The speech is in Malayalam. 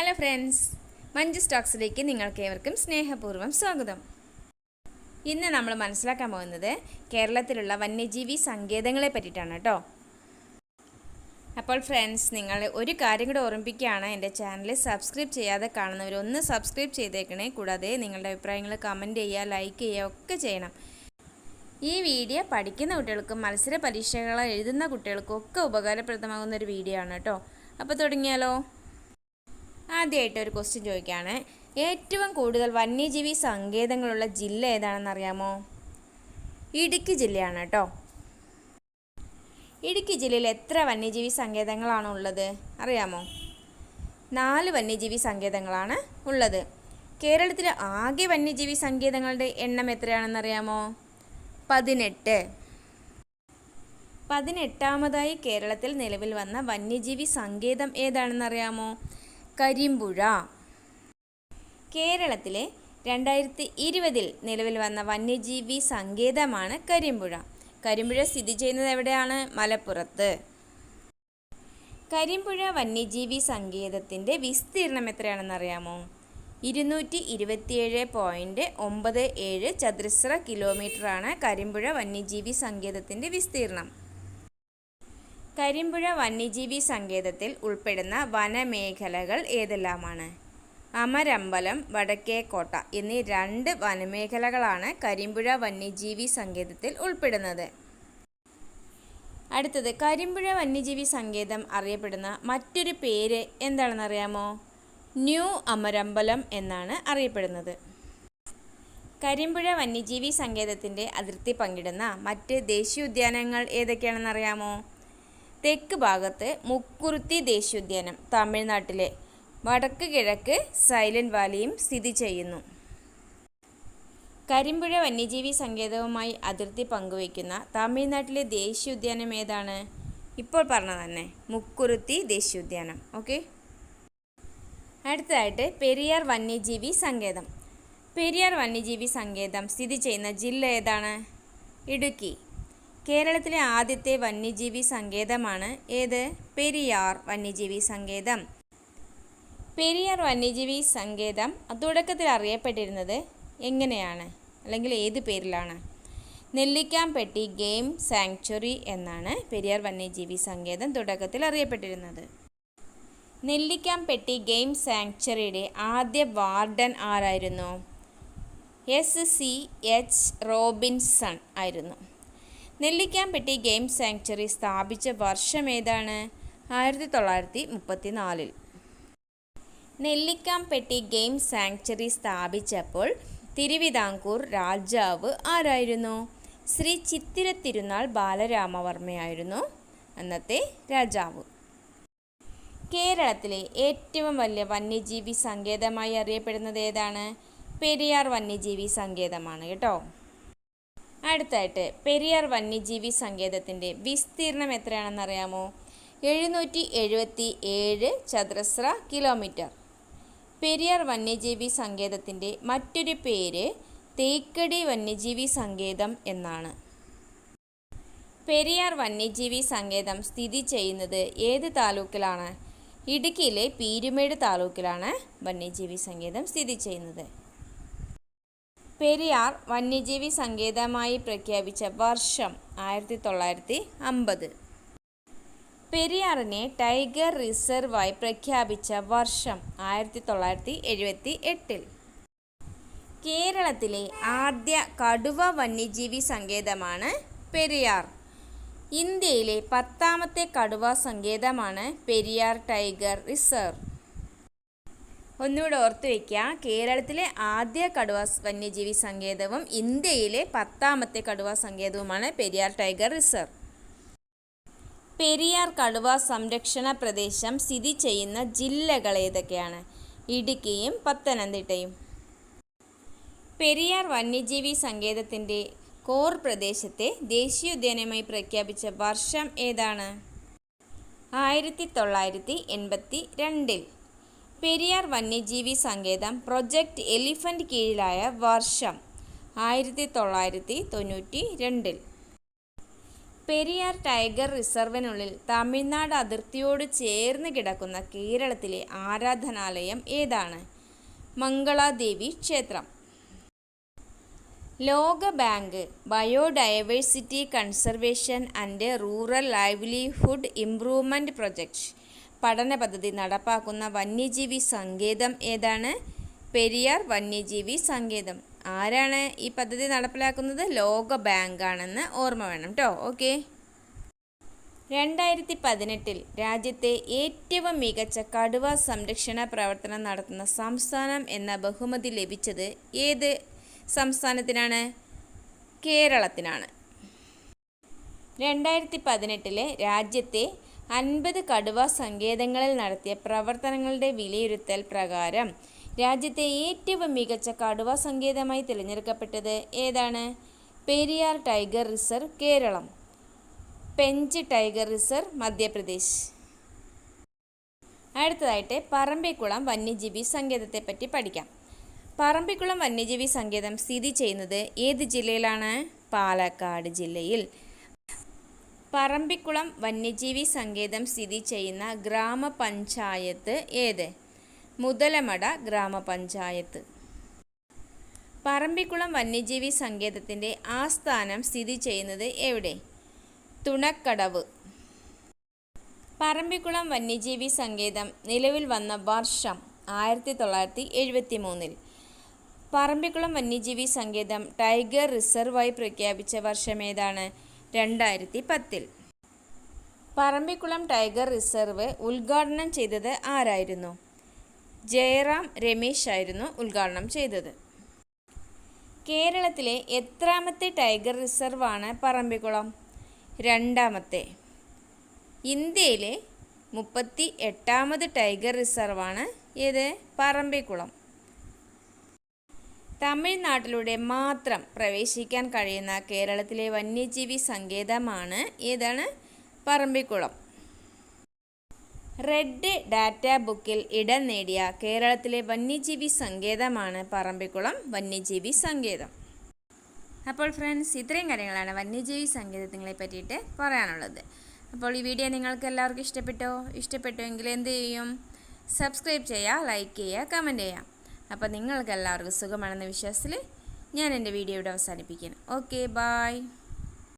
ഹലോ ഫ്രണ്ട്സ് മഞ്ജു സ്റ്റോക്സിലേക്ക് നിങ്ങൾക്ക് ഏവർക്കും സ്നേഹപൂർവം സ്വാഗതം. ഇന്ന് നമ്മൾ മനസ്സിലാക്കാൻ പോകുന്നത് കേരളത്തിലുള്ള വന്യജീവി സങ്കേതങ്ങളെ പറ്റിയിട്ടാണ് കേട്ടോ. അപ്പോൾ ഫ്രണ്ട്സ് നിങ്ങൾ ഒരു കാര്യം കൂടെ ഓർമ്മിപ്പിക്കുകയാണ് എന്റെ ചാനൽ സബ്സ്ക്രൈബ് ചെയ്യാതെ കാണുന്നവർ ഒന്ന് സബ്സ്ക്രൈബ് ചെയ്തേക്കണേ. കൂടാതെ നിങ്ങളുടെ അഭിപ്രായങ്ങൾ കമന്റ് ചെയ്യുക ലൈക്ക് ചെയ്യുക ഒക്കെ ചെയ്യണം. ഈ വീഡിയോ പഠിക്കുന്ന കുട്ടികൾക്കും മത്സര പരീക്ഷകൾ എഴുതുന്ന കുട്ടികൾക്കും ഒക്കെ ഉപകാരപ്രദമാകുന്ന ഒരു വീഡിയോ ആണ് കേട്ടോ. അപ്പോൾ തുടങ്ങിയാലോ? ആദ്യമായിട്ട് ഒരു ക്വസ്റ്റ്യൻ ചോദിക്കുകയാണ്. ഏറ്റവും കൂടുതൽ വന്യജീവി സങ്കേതങ്ങളുള്ള ജില്ല ഏതാണെന്ന് അറിയാമോ? ഇടുക്കി ജില്ലയാണ് കേട്ടോ ഇടുക്കി ജില്ലയിൽ എത്ര വന്യജീവി സങ്കേതങ്ങളാണ് ഉള്ളത്? അറിയാമോ? നാല് വന്യജീവി സങ്കേതങ്ങളാണ് ഉള്ളത്. കേരളത്തിലെ ആകെ വന്യജീവി സങ്കേതങ്ങളുടെ എണ്ണം എത്രയാണെന്ന് അറിയാമോ? പതിനെട്ട്. പതിനെട്ടാമതായി കേരളത്തിൽ നിലവിൽ വന്ന വന്യജീവി സങ്കേതം ഏതാണെന്നറിയാമോ കരിമ്പുഴ. കേരളത്തിലെ രണ്ടായിരത്തി ഇരുപതിൽ നിലവിൽ വന്ന വന്യജീവി സങ്കേതമാണ് കരിമ്പുഴ. കരിമ്പുഴ സ്ഥിതി ചെയ്യുന്നത് എവിടെയാണ്? മലപ്പുറത്ത്. കരിമ്പുഴ വന്യജീവി സങ്കേതത്തിന്റെ വിസ്തീർണം എത്രയാണെന്നറിയാമോ ഇരുന്നൂറ്റി ഇരുപത്തിയേഴ് പോയിന്റ് ഒമ്പത് ഏഴ് ചതുരശ്ര കിലോമീറ്ററാണ് കരിമ്പുഴ വന്യജീവി സങ്കേതത്തിന്റെ വിസ്തീർണം കരിമ്പുഴ വന്യജീവി സങ്കേതത്തിൽ ഉൾപ്പെടുന്ന വനമേഖലകൾ ഏതെല്ലാമാണ്? അമരമ്പലം വടക്കേക്കോട്ട എന്നീ രണ്ട് വനമേഖലകളാണ് കരിമ്പുഴ വന്യജീവി സങ്കേതത്തിൽ ഉൾപ്പെടുന്നത്. അടുത്തത് കരിമ്പുഴ വന്യജീവി സങ്കേതം അറിയപ്പെടുന്ന മറ്റൊരു പേര് എന്താണെന്നറിയാമോ? ന്യൂ അമരമ്പലം എന്നാണ് അറിയപ്പെടുന്നത്. കരിമ്പുഴ വന്യജീവി സങ്കേതത്തിന്റെ അതിർത്തി പങ്കിടുന്ന മറ്റ് ദേശീയോദ്യാനങ്ങൾ ഏതൊക്കെയാണെന്നറിയാമോ? തെക്ക് ഭാഗത്ത് മുക്കുറുത്തി ദേശീയോദ്യാനം തമിഴ്നാട്ടിലെ വടക്ക് കിഴക്ക് സൈലന്റ് വാലിയും സ്ഥിതി ചെയ്യുന്നു. കരിമ്പുഴ വന്യജീവി സങ്കേതവുമായി അതിർത്തി പങ്കുവയ്ക്കുന്ന തമിഴ്നാട്ടിലെ ദേശീയോദ്യാനം ഏതാണ്? ഇപ്പോൾ പറഞ്ഞ തന്നെ മുക്കുറുത്തി ദേശീയോദ്യാനം. ഓക്കെ? അടുത്തതായിട്ട് പെരിയാർ വന്യജീവി സങ്കേതം. പെരിയാർ വന്യജീവി സങ്കേതം സ്ഥിതി ചെയ്യുന്ന ജില്ല ഏതാണ്? ഇടുക്കി. കേരളത്തിലെ ആദ്യത്തെ വന്യജീവി സങ്കേതമാണ് ഏത്? പെരിയാർ വന്യജീവി സങ്കേതം. പെരിയാർ വന്യജീവി സങ്കേതം തുടക്കത്തിൽ അറിയപ്പെട്ടിരുന്നത് എങ്ങനെയാണ്? അല്ലെങ്കിൽ ഏത് പേരിലാണ്? നെല്ലിക്കാംപെട്ടി ഗെയിം സാങ്ച്വറി എന്നാണ് പെരിയാർ വന്യജീവി സങ്കേതം തുടക്കത്തിൽ അറിയപ്പെട്ടിരുന്നത്. നെല്ലിക്കാംപെട്ടി ഗെയിം സാങ്ച്വറിയുടെ ആദ്യ വാർഡൻ ആരായിരുന്നു? എസ് സി എച്ച് റോബിൻസൺ ആയിരുന്നു. നെല്ലിക്കാംപെട്ടി ഗെയിം സാങ്ച്വറി സ്ഥാപിച്ച വർഷം ഏതാണ്? ആയിരത്തി തൊള്ളായിരത്തി മുപ്പത്തി നാലിൽ നെല്ലിക്കാംപെട്ടി ഗെയിം സാങ്ച്വറി സ്ഥാപിച്ചപ്പോൾ തിരുവിതാംകൂർ രാജാവ് ആരായിരുന്നു? ശ്രീ ചിത്തിര തിരുനാൾ ബാലരാമവർമ്മയായിരുന്നു അന്നത്തെ രാജാവ്. കേരളത്തിലെ ഏറ്റവും വലിയ വന്യജീവി സങ്കേതമായി അറിയപ്പെടുന്നത് ഏതാണ്? പെരിയാർ വന്യജീവി സങ്കേതമാണ് കേട്ടോ. അടുത്തായിട്ട് പെരിയാർ വന്യജീവി സങ്കേതത്തിന്റെ വിസ്തീർണം എത്രയാണെന്നറിയാമോ? എഴുന്നൂറ്റി എഴുപത്തി ഏഴ് ചതുരശ്ര കിലോമീറ്റർ. പെരിയാർ വന്യജീവി സങ്കേതത്തിന്റെ മറ്റൊരു പേര് തേക്കടി വന്യജീവി സങ്കേതം എന്നാണ്. പെരിയാർ വന്യജീവി സങ്കേതം സ്ഥിതി ചെയ്യുന്നത് ഏത് താലൂക്കിലാണ്? ഇടുക്കിയിലെ പീരുമേട് താലൂക്കിലാണ് വന്യജീവി സങ്കേതം സ്ഥിതി ചെയ്യുന്നത്. പെരിയാർ വന്യജീവി സങ്കേതമായി പ്രഖ്യാപിച്ച വർഷം ആയിരത്തി തൊള്ളായിരത്തി അമ്പത് പെരിയാറിനെ ടൈഗർ റിസർവായി പ്രഖ്യാപിച്ച വർഷം ആയിരത്തി തൊള്ളായിരത്തി എഴുപത്തി എട്ടിൽ കേരളത്തിലെ ആദ്യ കടുവ വന്യജീവി സങ്കേതമാണ് പെരിയാർ. ഇന്ത്യയിലെ പത്താമത്തെ കടുവ സങ്കേതമാണ് പെരിയാർ ടൈഗർ റിസർവ്. ഒന്നുകൂടെ ഓർത്തു വയ്ക്കുക. കേരളത്തിലെ ആദ്യ കടുവ വന്യജീവി സങ്കേതവും ഇന്ത്യയിലെ പത്താമത്തെ കടുവ സങ്കേതവുമാണ് പെരിയാർ ടൈഗർ റിസർവ്. പെരിയാർ കടുവ സംരക്ഷണ പ്രദേശം സ്ഥിതി ചെയ്യുന്ന ജില്ലകൾ ഏതൊക്കെയാണ്? ഇടുക്കിയും പത്തനംതിട്ടയും. പെരിയാർ വന്യജീവി സങ്കേതത്തിന്റെ കോർ പ്രദേശത്തെ ദേശീയോദ്യാനമായി പ്രഖ്യാപിച്ച വർഷം ഏതാണ്? ആയിരത്തി തൊള്ളായിരത്തി എൺപത്തി രണ്ടിൽ. പെരിയാർ വന്യജീവി സങ്കേതം പ്രൊജക്റ്റ് എലിഫന്റ് കീഴിലായ വർഷം ആയിരത്തി തൊള്ളായിരത്തി തൊണ്ണൂറ്റി രണ്ടിൽ പെരിയാർ ടൈഗർ റിസർവിനുള്ളിൽ തമിഴ്നാട് അതിർത്തിയോട് ചേർന്ന് കിടക്കുന്ന കേരളത്തിലെ ആരാധനാലയം ഏതാണ്? മംഗളാദേവി ക്ഷേത്രം. ലോക bank biodiversity conservation and rural livelihood improvement project പഠന പദ്ധതി നടപ്പാക്കുന്ന വന്യജീവി സങ്കേതം ഏതാണ്? പെരിയാർ വന്യജീവി സങ്കേതം. ആരാണ് ഈ പദ്ധതി നടപ്പിലാക്കുന്നത്? ലോക ബാങ്കാണെന്ന് ഓർമ്മ വേണം കേട്ടോ ഓക്കെ. രണ്ടായിരത്തി പതിനെട്ടിൽ രാജ്യത്തെ ഏറ്റവും മികച്ച കടുവ സംരക്ഷണ പ്രവർത്തനം നടത്തുന്ന സംസ്ഥാനം എന്ന ബഹുമതി ലഭിച്ചത് ഏത് സംസ്ഥാനത്തിനാണ്? കേരളത്തിനാണ്. രണ്ടായിരത്തി പതിനെട്ടിലെ രാജ്യത്തെ അൻപത് കടുവ സങ്കേതങ്ങളിൽ നടത്തിയ പ്രവർത്തനങ്ങളുടെ വിലയിരുത്തൽ പ്രകാരം രാജ്യത്തെ ഏറ്റവും മികച്ച കടുവ സങ്കേതമായി തിരഞ്ഞെടുക്കപ്പെട്ടത് ഏതാണ്? Periyar tiger reserve Kerala Pench tiger reserve Madhya Pradesh. അടുത്തതായിട്ട് പറമ്പിക്കുളം വന്യജീവി സങ്കേതത്തെ പറ്റി പഠിക്കാം. പറമ്പിക്കുളം വന്യജീവി സങ്കേതം സ്ഥിതി ചെയ്യുന്നത് ഏത് ജില്ലയിലാണ്? പാലക്കാട് ജില്ലയിൽ. പറമ്പിക്കുളം വന്യജീവി സങ്കേതം സ്ഥിതി ചെയ്യുന്ന ഗ്രാമപഞ്ചായത്ത് ഏത്? മുതലമട ഗ്രാമപഞ്ചായത്ത്. പറമ്പിക്കുളം വന്യജീവി സങ്കേതത്തിന്റെ ആസ്ഥാനം സ്ഥിതി ചെയ്യുന്നത് എവിടെ? തുണക്കടവ്. പറമ്പിക്കുളം വന്യജീവി സങ്കേതം നിലവിൽ വന്ന വർഷം ആയിരത്തി തൊള്ളായിരത്തി എഴുപത്തി മൂന്നിൽ പറമ്പിക്കുളം വന്യജീവി സങ്കേതം ടൈഗർ റിസർവായി പ്രഖ്യാപിച്ച വർഷം ഏതാണ്? രണ്ടായിരത്തി പത്തിൽ പറമ്പിക്കുളം ടൈഗർ റിസർവ് ഉദ്ഘാടനം ചെയ്തത് ആരായിരുന്നു? ജയറാം രമേശ് ആയിരുന്നു ഉദ്ഘാടനം ചെയ്തത്. കേരളത്തിലെ എത്രാമത്തെ ടൈഗർ റിസർവാണ് പറമ്പിക്കുളം? രണ്ടാമത്തെ. ഇന്ത്യയിലെ മുപ്പത്തി എട്ടാമത് ടൈഗർ റിസർവാണ് ഏത്? പറമ്പിക്കുളം. തമിഴ്നാട്ടിലൂടെ മാത്രം പ്രവേശിക്കാൻ കഴിയുന്ന കേരളത്തിലെ വന്യജീവി സങ്കേതമാണ് ഏതാണ്? പറമ്പിക്കുളം. റെഡ് ഡാറ്റ ബുക്കിൽ ഇടം നേടിയ കേരളത്തിലെ വന്യജീവി സങ്കേതമാണ് പറമ്പിക്കുളം വന്യജീവി സങ്കേതം. അപ്പോൾ ഫ്രണ്ട്സ് ഇത്രയും കാര്യങ്ങളാണ് വന്യജീവി സങ്കേതങ്ങളെ പറ്റിയിട്ട് പറയാനുള്ളത്. അപ്പോൾ ഈ വീഡിയോ നിങ്ങൾക്ക് എല്ലാവർക്കും ഇഷ്ടപ്പെട്ടോ? ഇഷ്ടപ്പെട്ടുവെങ്കിൽ എന്ത് ചെയ്യും? സബ്സ്ക്രൈബ് ചെയ്യുക ലൈക്ക് ചെയ്യുക കമന്റ് ചെയ്യുക. അപ്പോൾ നിങ്ങൾക്ക് എല്ലാവർക്കും സുഖമാണെന്ന വിശ്വാസത്തിൽ ഞാൻ എന്റെ വീഡിയോ ഇവിടെ അവസാനിപ്പിക്കുന്നു. Okay bye